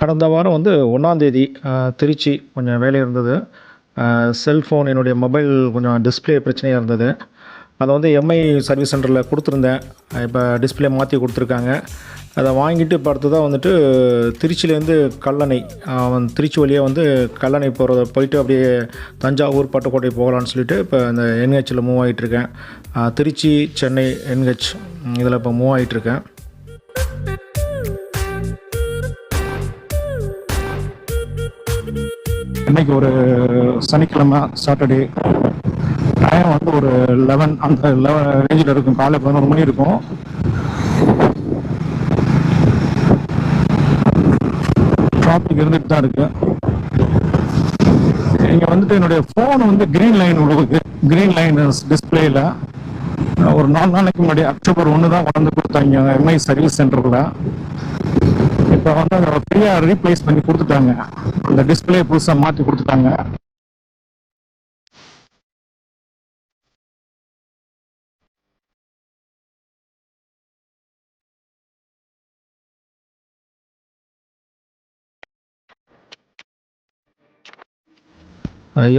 கடந்த வாரம் வந்து ஒன்றாந்தேதி திருச்சி கொஞ்சம் வேலை இருந்தது. செல்ஃபோன் என்னுடைய மொபைல் கொஞ்சம் டிஸ்பிளே பிரச்சனையாக இருந்தது. அதை வந்து எம்ஐ சர்வீஸ் சென்டரில் கொடுத்துருந்தேன். இப்போ டிஸ்பிளே மாற்றி கொடுத்துருக்காங்க. அதை வாங்கிட்டு இப்போ வந்துட்டு திருச்சியிலேருந்து கல்லணை அவன் திருச்சி வழியாக வந்து கல்லணை போகிறத போயிட்டு அப்படியே தஞ்சாவூர் பட்டுக்கோட்டை போகலான்னு சொல்லிட்டு இப்போ இந்த என்ஹெச்சில் மூவ் ஆகிட்டுருக்கேன் திருச்சி சென்னை என்ஹெச் இதில் இப்போ மூவ் ஆகிட்டுருக்கேன் இன்னைக்கு ஒரு சனிக்கிழமை சாட்டர்டே டைம் வந்து ஒரு லெவன் அந்த லெவன் ரேஞ்சில் இருக்கும். காலை பதினோரு மணி இருக்கும். டிராஃபிக் இருந்துட்டு தான் இருக்கு. இங்கே வந்துட்டு என்னுடைய ஃபோன் வந்து கிரீன் லைன் உள்ளது கிரீன் லைன் டிஸ்பிளேல ஒரு நாலு நாளைக்கு முன்னாடி அக்டோபர் ஒன்று தான் வளர்ந்து கொடுத்தாங்க. எம்ஐ சர்வீஸ் சென்டரில் இப்போ வந்து அதை ஃப்ரீயாக ரீப்ளேஸ் பண்ணி கொடுத்துட்டாங்க. அந்த டிஸ்பிளே புதுசாக மாற்றி கொடுத்துட்டாங்க.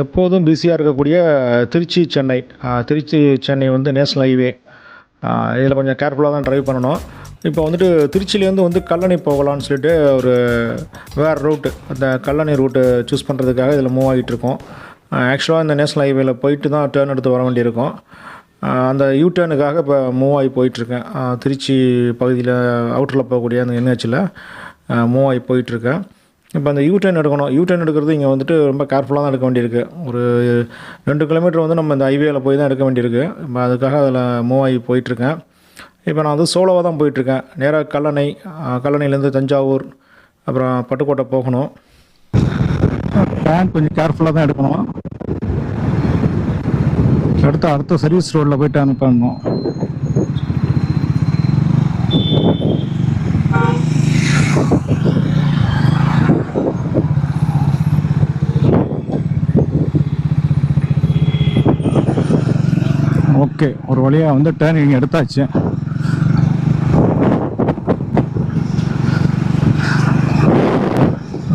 எப்போதும் பிஸியாக இருக்கக்கூடிய திருச்சி சென்னை. திருச்சி சென்னை வந்து நேஷ்னல் ஹைவே இதில் கொஞ்சம் கேர்ஃபுல்லாக தான் ட்ரைவ் பண்ணணும். இப்போ வந்துட்டு திருச்சியிலேருந்து வந்து கல்லணை போகலான்னு சொல்லிட்டு ஒரு வேறு ரூட்டு அந்த கல்லணை ரூட்டு சூஸ் பண்ணுறதுக்காக இதில் மூவ் ஆகிட்டு இருக்கோம். ஆக்சுவலாக இந்த நேஷ்னல் ஹைவேல போயிட்டு தான் டேர்ன் எடுத்து வர வேண்டியிருக்கும். அந்த யூ டேர்னுக்காக இப்போ மூவ் ஆகி போயிட்டுருக்கேன். திருச்சி பகுதியில் அவுட்டரில் போகக்கூடிய அந்த என்ஹெச்சில் மூவ் ஆகி போயிட்டுருக்கேன். இப்போ அந்த யூ டர்ன் எடுக்கணும். யூ டர்ன் எடுக்கிறது இங்கே வந்துட்டு ரொம்ப கேர்ஃபுல்லாக தான் எடுக்க வேண்டியிருக்கு. ஒரு ரெண்டு கிலோமீட்டர் வந்து நம்ம இந்த ஹைவேயில் போய் தான் எடுக்க வேண்டியிருக்கு. இப்போ அதுக்காக அதில் மூவ் ஆகி போயிட்டுருக்கேன். இப்போ நான் வந்து சோலோவாக தான் போயிட்டுருக்கேன். நேராக கல்லணை கல்லணையிலேருந்து தஞ்சாவூர் அப்புறம் பட்டுக்கோட்டை போகணும். பேங்க் கொஞ்சம் கேர்ஃபுல்லாக தான் எடுக்கணும். அடுத்து அடுத்த சர்வீஸ் ரோட்டில் போயிட்டு அனுப்பணும். ஓகே ஒரு வழியாக வந்து டேர்னிங் எடுத்தாச்சு.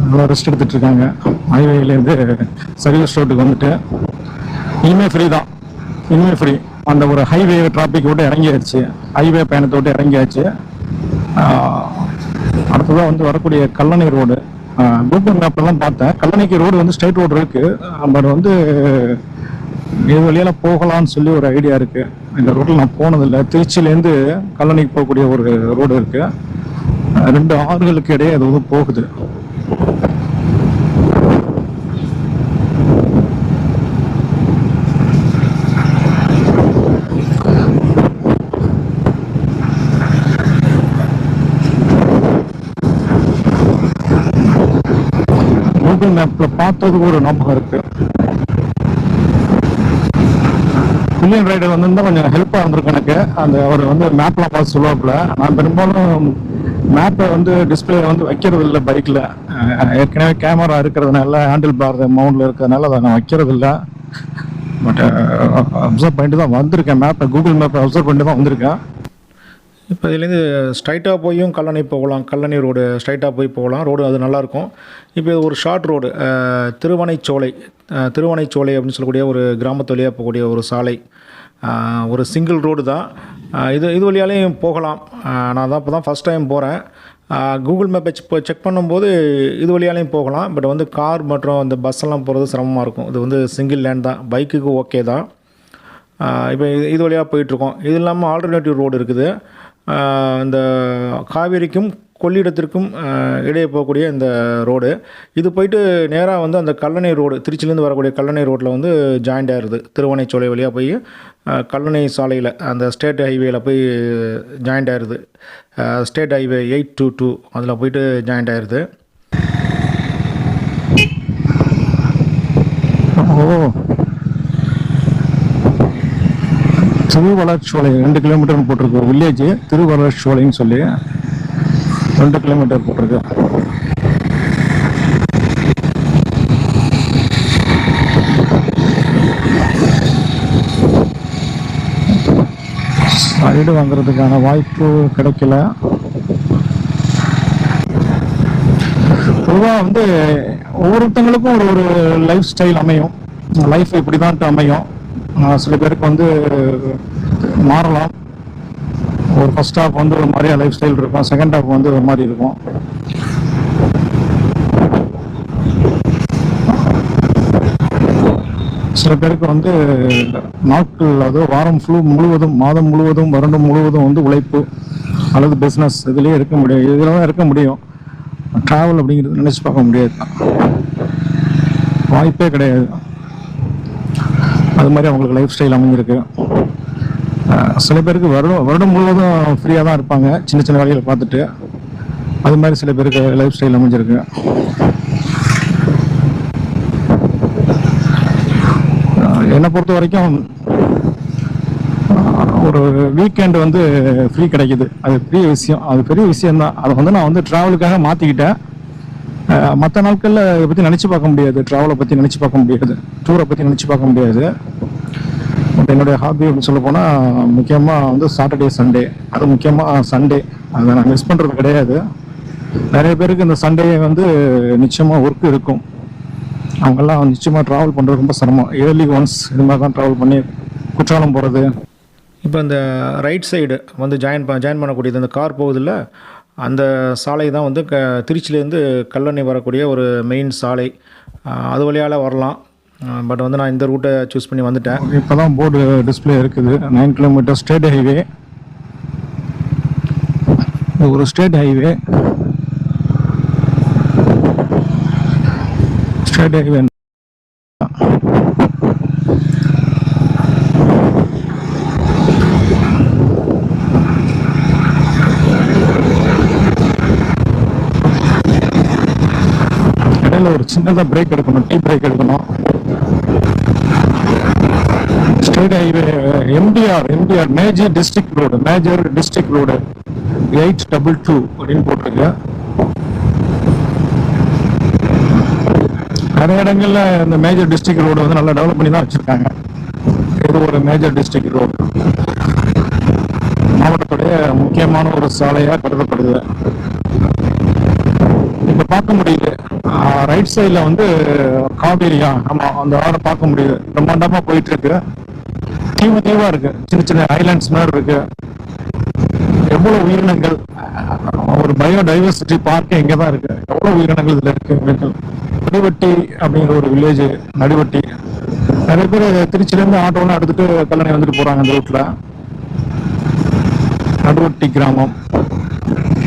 நல்லா ரெஸ்ட் எடுத்துட்டு இருக்காங்க ஹைவேலேருந்து சர்வீஸ் ரோட்டுக்கு வந்துட்டு இனிமேல் ஃப்ரீ தான். இனிமேல் ஃப்ரீ அந்த ஒரு ஹைவே டிராபிக் விட்டு இறங்கியாச்சு. ஹைவே பயணத்தை விட்டு இறங்கியாச்சு அடுத்ததாக வந்து வரக்கூடிய கல்லணை ரோடு கூகுள் மேப்லாம் பார்த்தேன். கல்லணைக்கு ரோடு வந்து ஸ்டேட் ரோடு இருக்கு. பட் வந்து இது வழியால போகலாம்னு சொல்லி ஒரு ஐடியா இருக்கு. இந்த ரோட்டில் நான் போனதில்லை. திருச்சியிலேருந்து கல்லணைக்கு போகக்கூடிய ஒரு ரோடு இருக்கு. ரெண்டு ஆறுகளுக்கு இடையே அது வந்து போகுது. கூகுள் மேப்ல பார்த்ததுக்கு ஒரு நம்பகம் இருக்கு. பில்லியன் ரைடர் வந்து கொஞ்சம் ஹெல்ப்பாக இருந்திருக்கு எனக்கு. அந்த அவர் வந்து மேப்லாம் பார்த்து சொல்லுவாப்புல. நான் பெரும்பாலும் மேப்பை வந்து டிஸ்பிளே வந்து வைக்கிறது இல்லை பைக்கில் ஏற்கனவே கேமரா இருக்கிறதுனால ஹேண்டில் பார் மவுண்டில் இருக்கிறதுனால அதை நான் வைக்கிறது இல்லை. பட் அப்சர்வ் பண்ணிட்டு தான் வந்திருக்கேன். மேப்பை கூகுள் மேப்பை அப்சர்வ் பண்ணிட்டு தான் வந்திருக்கேன். இப்போ இதுலேருந்து ஸ்ட்ரைட்டாக போயும் கல்லணை போகலாம். கல்லணை ரோடு ஸ்ட்ரைட்டாக போய் போகலாம். ரோடு அது நல்லாயிருக்கும். இப்போ இது ஒரு ஷார்ட் ரோடு திருவனைச்சோலை திருவனைச்சோலை அப்படின்னு சொல்லக்கூடிய ஒரு கிராமத்து வழியாக போகக்கூடிய ஒரு சாலை. ஒரு சிங்கிள் ரோடு தான். இது இது வழியாலையும் போகலாம். நான் தான் இப்போ தான் ஃபஸ்ட் டைம் போகிறேன் கூகுள் மேப்பை இப்போ செக் பண்ணும்போது இது வழியாலையும் போகலாம். பட் வந்து கார் மற்றும் இந்த பஸ்ஸெல்லாம் போகிறது சிரமமாக இருக்கும். இது வந்து சிங்கிள் லேண்ட் தான். பைக்குக்கு ஓகே தான். இப்போ இது இது வழியாக போயிட்டுருக்கோம். இது இல்லாமல் ஆல்டர்னேட்டிவ் ரோடு இருக்குது. இந்த காவேரிக்கும் கொள்ளிடத்திற்கும் இடையே போகக்கூடிய இந்த ரோடு. இது போயிட்டு நேராக வந்து அந்த கல்லணை ரோடு திருச்சிலேருந்து வரக்கூடிய கல்லணை ரோட்டில் வந்து ஜாயிண்ட் ஆயிருது. திருவனைச்சோலை வழியாக போய் கல்லணை சாலையில் அந்த ஸ்டேட் ஹைவேயில் போய் ஜாயிண்ட் ஆயிடுது state highway eight two two அதில் போயிட்டு ஜாயிண்ட் ஆயிடுது ஓ. திருவளர்ச்சோலை ரெண்டு கிலோமீட்டர் போட்டிருக்கு. வில்லேஜ் திருவளர்ச்சோலைன்னு சொல்லி ரெண்டு கிலோமீட்டர் போட்டிருக்கு. வீடு வாங்குறதுக்கான வாய்ப்பு கிடைக்கல. பொதுவாக வந்து ஒவ்வொருத்தங்களுக்கும் ஒரு ஒரு லைஃப் ஸ்டைல் அமையும். லைஃப் இப்படி தான் அமையும். சில பேருக்கு வந்து மாறலாம். ஒரு ஃபர்ஸ்ட் ஹாஃப் வந்து ஒரு மாதிரியா லைஃப் ஸ்டைல் இருக்கும். செகண்ட் ஹாஃப் வந்து ஒரு மாதிரி இருக்கும். சில பேருக்கு வந்து நாட்கள் அது வாரம் ஃபுல்லு முழுவதும் மாதம் முழுவதும் வருடம் முழுவதும் வந்து உழைப்பு அல்லது பிஸ்னஸ் இதுலேயே இருக்க முடியும். இதில் தான் இருக்க முடியும். ட்ராவல் அப்படிங்கிறது நினச்சி பார்க்க முடியாது. வாய்ப்பே கிடையாது. அது மாதிரி அவங்களுக்கு லைஃப் ஸ்டைல் அமைஞ்சிருக்கு. சில பேருக்கு வருடம் வருடம் முழுவதும் ஃப்ரீயாக தான் இருப்பாங்க. சின்ன சின்ன வேலைகளை பார்த்துட்டு. அது மாதிரி சில பேருக்கு லைஃப் ஸ்டைல் அமைஞ்சிருக்கு. என்னை பொறுத்த வரைக்கும் ஒரு வீக்கெண்டு வந்து ஃப்ரீ கிடைக்குது. அது பெரிய விஷயம். அது பெரிய விஷயம்தான். அதை வந்து நான் வந்து ட்ராவலுக்காக மாற்றிக்கிட்டேன் மற்ற நாட்களில் இதை பற்றி நினச்சி பார்க்க முடியாது. ட்ராவலை பற்றி நினச்சி பார்க்க முடியாது. டூரை பற்றி நினச்சி பார்க்க முடியாது. பட் என்னுடைய ஹாபி அப்படின்னு சொல்ல போனால் முக்கியமாக வந்து சாட்டர்டே சண்டே அது முக்கியமாக சண்டே அதை நான் மிஸ் பண்ணுறது கிடையாது. நிறைய பேருக்கு இந்த சண்டே வந்து நிச்சயமாக ஒர்க் இருக்கும். அவங்கெல்லாம் நிச்சயமாக ட்ராவல் பண்ணுறது ரொம்ப சிரமம். இயர்லி ஒன்ஸ் இது மாதிரி தான் ட்ராவல் பண்ணி குற்றாலம் போகிறது இப்போ இந்த ரைட் சைடு வந்து ஜாயின் ப ஜாயின் பண்ணக்கூடியது அந்த கார் போகுதில்ல அந்த சாலை தான் வந்து க திருச்சியிலேருந்து கல்லணை வரக்கூடிய ஒரு மெயின் சாலை. அது வழியால் வரலாம். பட் வந்து நான் இந்த ரூட்டை சூஸ் பண்ணி வந்துட்டேன். இப்போ தான் போர்டு டிஸ்ப்ளே இருக்குது. நைன் கிலோமீட்டர் ஸ்டேட் ஹைவே இது ஒரு ஸ்டேட் ஹைவே ஸ்டேட் ஹைவே இடையில ஒரு சின்னதாக பிரேக் எடுக்கணும் டீ பிரேக் எடுக்கணும். State highway MDR MDR major district road major district road eight double two அப்படின்னு போட்டிருக்கு. நிறைய இடங்கள்ல இந்த மேஜர் டிஸ்ட்ரிக்ட் ரோடு வந்து நல்லா டெவலப் பண்ணி தான் வச்சிருக்காங்க. இது ஒரு மேஜர் டிஸ்ட்ரிக்ட் ரோடு மாவட்டத்துடைய முக்கியமான ஒரு சாலையாக கருதப்படுது. இப்ப பார்க்க முடியுது ரைட் சைடில் வந்து காவேரியா. ஆமாம் அந்த ஆறை பார்க்க முடியுது. பிரம்மாண்டமாக போயிட்டு இருக்கு தீவு தீவாக இருக்கு. சின்ன சின்ன ஐலாண்ட்ஸ் மாதிரி இருக்கு. எவ்வளோ உயிரினங்கள்? ஒரு பயோடைவர்சிட்டி பார்க் இங்கே தான் இருக்கு. எவ்வளோ உயிரினங்கள் இதில் இருக்கு? உயிரினங்கள். நடுவட்டி அப்படிங்கிற ஒரு வில்லேஜ் நடுவட்டி. நிறைய பேர் திருச்சியிலேருந்து ஆட்டோலாம் எடுத்துட்டு கல்லணை வந்துட்டு போகிறாங்க அந்த ரூட்டில் நடுவட்டி கிராமம்.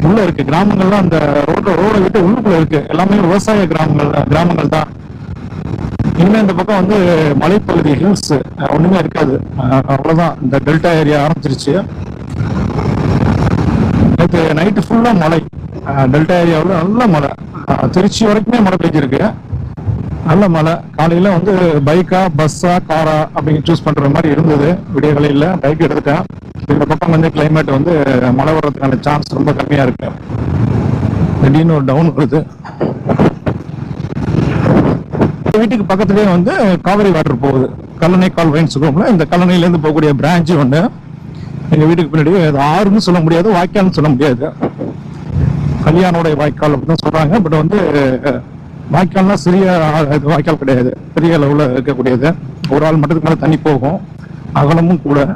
உள்ள இருக்கு. கிராமங்கள்லாம் அந்த ரோட ரோட விட்டு உள்ளுக்குள்ள இருக்கு. எல்லாமே விவசாய கிராமங்கள் கிராமங்கள் தான். இனிமே இந்த பக்கம் வந்து மலைப்பகுதி ஹில்ஸ் ஒண்ணுமே இருக்காது. அவ்வளவுதான். இந்த டெல்டா ஏரியா ஆரம்பிச்சிருச்சு. நேற்று நைட்டு ஃபுல்லா மழை. அஹ் டெல்டா ஏரியாவில் நல்ல மழை. திருச்சி வரைக்குமே மழை பெய்ஞ்சிருக்கு நல்ல மழை. காலையில வந்து பைக்கா பஸ்ஸா காரா அப்படின்னு சூஸ் பண்ற மாதிரி இருந்தது. விடிய காலையில பைக் எடுத்துட்டேன். இந்த பக்கம் வந்து கிளைமேட் வந்து மழை வர்றதுக்கான சான்ஸ் ரொம்ப கம்மியா இருக்கு. திடீர்னு ஒரு டவுன் வருது. வீட்டுக்கு பக்கத்துலயே வந்து காவிரி வாட்டர் போகுது. கல்லணை கால்வாய்னு சொல்லுவோம்ல இந்த கல்லணையில இருந்து போகக்கூடிய பிரான்ச் ஒண்ணு. எங்க வீட்டுக்கு பின்னாடி ஆறுன்னு சொல்ல முடியாது வாய்க்கால்னு சொல்ல முடியாது. கல்யாணோடைய வாய்க்கால் அப்படின்னு சொல்றாங்க. பட் வந்து வாய்க்கால்லாம் சிறிய ஆ- இது வாய்க்கால் கிடையாது. பெரிய அளவில் இருக்கக்கூடியது. ஒரு ஆள் மட்டும் மேலே தண்ணி போகும். அகலமும் கூட.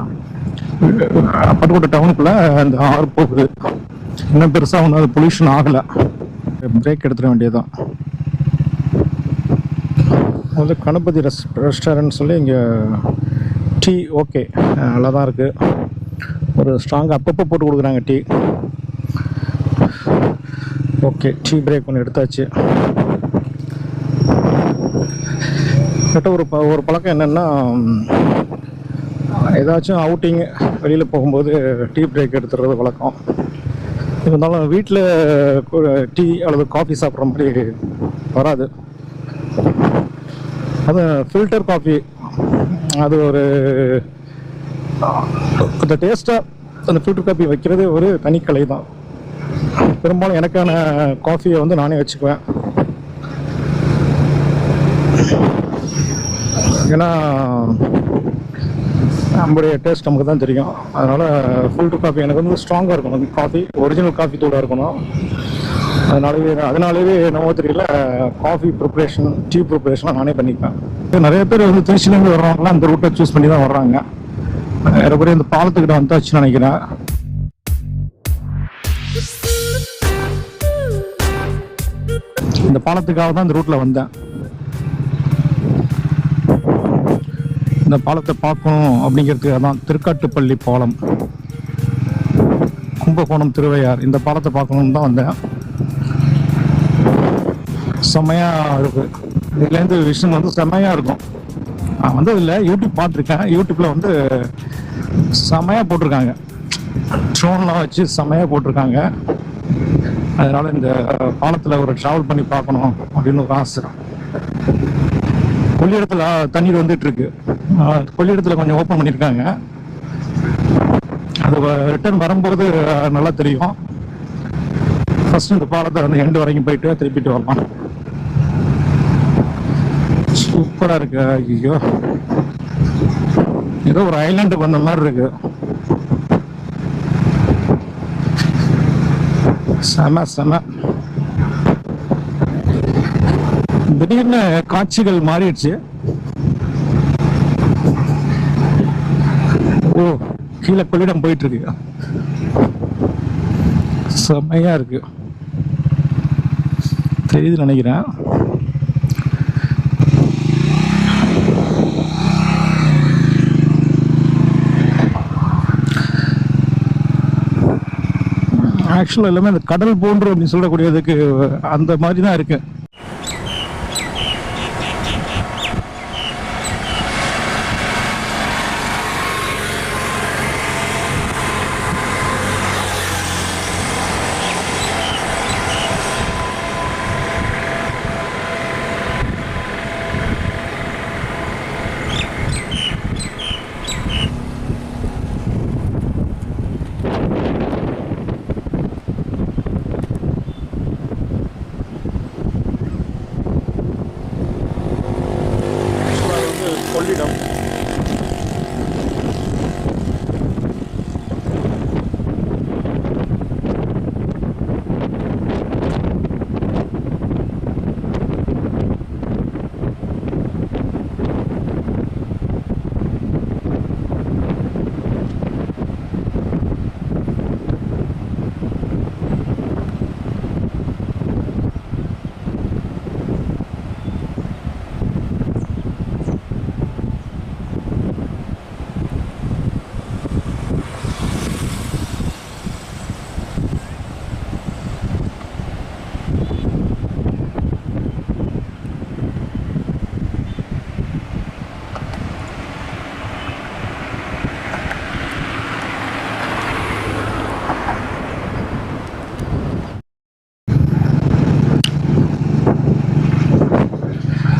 பட்டுக்கோட்டை டவுனுக்குள்ள அந்த ஆறு போகுது. இன்னும் பெருசாக ஒன்றும் அது பொல்யூஷன் ஆகலை. பிரேக் எடுத்துட வேண்டியதுதான். வந்து கணபதி ரெஸ் ரெஸ்டாரண்ட் சொல்லி இங்கே டீ ஓகே நல்லா தான் இருக்குது ஒரு ஸ்ட்ராங்காக அப்பப்போ போட்டு கொடுக்குறாங்க டீ ஓகே டீ பிரேக் ஒன்று எடுத்தாச்சு. கிட்டத்தட்ட ஒரு ப ஒரு பழக்கம் என்னென்னா ஏதாச்சும் அவுட்டிங் வெளியில் போகும்போது டீ பிரேக் எடுத்துடுறது வழக்கம். இருந்தாலும் வீட்டில் டீ அல்லது காஃபி சாப்பிட்ற மாதிரி வராது. அது ஃபில்டர் காஃபி அது ஒரு அந்த டேஸ்ட்டாக அந்த ஃபில்டர் காஃபி வைக்கிறது ஒரு தனிக்கலை தான் பெரும்பாலும் எனக்கான காஃபியை வந்து நானே வச்சுக்குவேன். ஏன்னா நம்முடைய டேஸ்ட் நமக்கு தான் தெரியும். அதனால் ஃபில்டர் காஃபி எனக்கு வந்து ஸ்ட்ராங்காக இருக்கணும். காஃபி ஒரிஜினல் காஃபி தூளாக இருக்கணும். அதனாலவே அதனாலவே நம்ம தெரியல காஃபி ப்ரிப்பரேஷன் டீ ப்ரிப்பரேஷன்லாம் நானே பண்ணிப்பேன். நிறைய பேர் வந்து திருச்சிலேருந்து வர்றவங்களாம் அந்த ரூட்டை சூஸ் பண்ணி தான் வர்றாங்க. ஏறக்குறைய இந்த பாலத்துக்கிட்ட வந்தாச்சுன்னு நினைக்கிறேன். இந்த பாலத்துக்காக தான் இந்த ரூட்ல வந்தேன். இந்த பாலத்தை பார்க்கணும் அப்படிங்கிறது தான் திருக்காட்டுப்பள்ளி பாலம். கும்பகோணம் திருவையார் இந்த பாலத்தை பார்க்கணும்னு தான் வந்தேன். செம்மையாக இருக்குது இதுலேருந்து விஷயம் வந்து செம்மையாக இருக்கும். நான் வந்து அதில் யூடியூப் பார்த்துருக்கேன். யூடியூப்பில் வந்து செம்மையாக போட்டிருக்காங்க. ட்ரோன்லாம் வச்சு செம்மையாக போட்டிருக்காங்க. அதனால் இந்த பாலத்தில் ஒரு ட்ராவல் பண்ணி பார்க்கணும் அப்படின்னு ஒரு ஆசை. கொள்ளிடத்தில் தண்ணீர் வந்துட்டு இருக்கு. கொள்ளிடத்தில் கொஞ்சம் ஓப்பன் பண்ணியிருக்காங்க அது ரிட்டர்ன் வரும்போது நல்லா தெரியும். ஃபர்ஸ்ட் இந்த பாலத்தை வந்து எண்டு வரைக்கும் போயிட்டு திருப்பிட்டு வரலாம். சூப்பராக இருக்கு. ஐயோ. ஏதோ ஒரு ஐலாண்டுக்கு வந்த மாதிரி இருக்கு. செம செம. திடீர்னு காட்சிகள் மாறிடுச்சு. ஓ கீழே கொள்ளிடம் போயிட்டு இருக்கு செம்மையா இருக்கு. தெரியுது நினைக்கிறேன். ஆக்சுவலாக எல்லாமே இந்த கடல் போன்று அப்படின்னு சொல்லக்கூடியதுக்கு அந்த மாதிரி தான் இருக்குது கொள்ளிடம்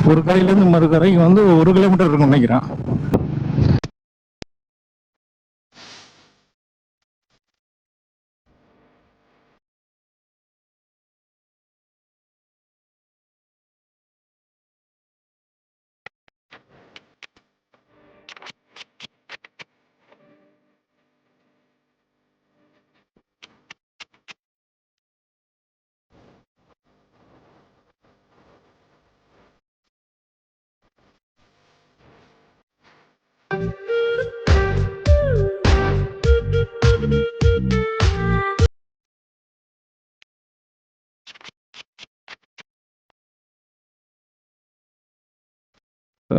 ஒரு கரையிலேருந்து மறு கரைக்கு வந்து ஒரு கிலோமீட்டர் இருக்கும்னு நினைக்கிறேன்.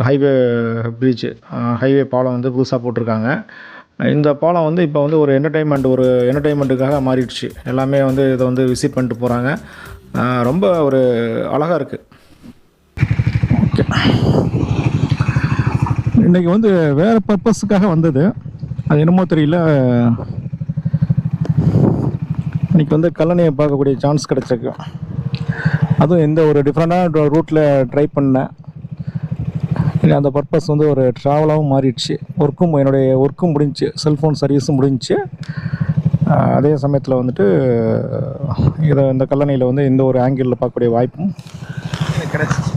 ஹைவே பிரிட்ஜ் ஹைவே பாலம் வந்து புதுசாக போட்டிருக்காங்க. இந்த பாலம் வந்து இப்போ வந்து ஒரு என்டர்டைன்மெண்ட் ஒரு என்டர்டைன்மெண்ட்டுக்காக மாறிடுச்சு. எல்லாமே வந்து இதை வந்து விசிட் பண்ணிட்டு போகிறாங்க ரொம்ப ஒரு அழகாக இருக்குது இன்றைக்கி வந்து வேறு பர்பஸுக்காக வந்தது. அது என்னமோ தெரியல. இன்னைக்கு வந்து கல்லணையை பார்க்கக்கூடிய சான்ஸ் கிடச்சிருக்கு. அதுவும் இந்த ஒரு டிஃப்ரெண்ட்டான ரூட்டில் ட்ரை பண்ணேன். அந்த பர்பஸ் வந்து ஒரு ட்ராவலாகவும் மாறிடுச்சு. ஒர்க்கும் என்னுடைய ஒர்க்கும் முடிஞ்சுச்சு. செல்ஃபோன் சர்வீஸும் முடிஞ்சிச்சு. அதே சமயத்தில் வந்துட்டு இதை இந்த கல்லணையில் வந்து இந்த ஒரு ஆங்கிளில் பார்க்கக்கூடிய வாய்ப்பும் எனக்கு கிடைச்சிச்சு.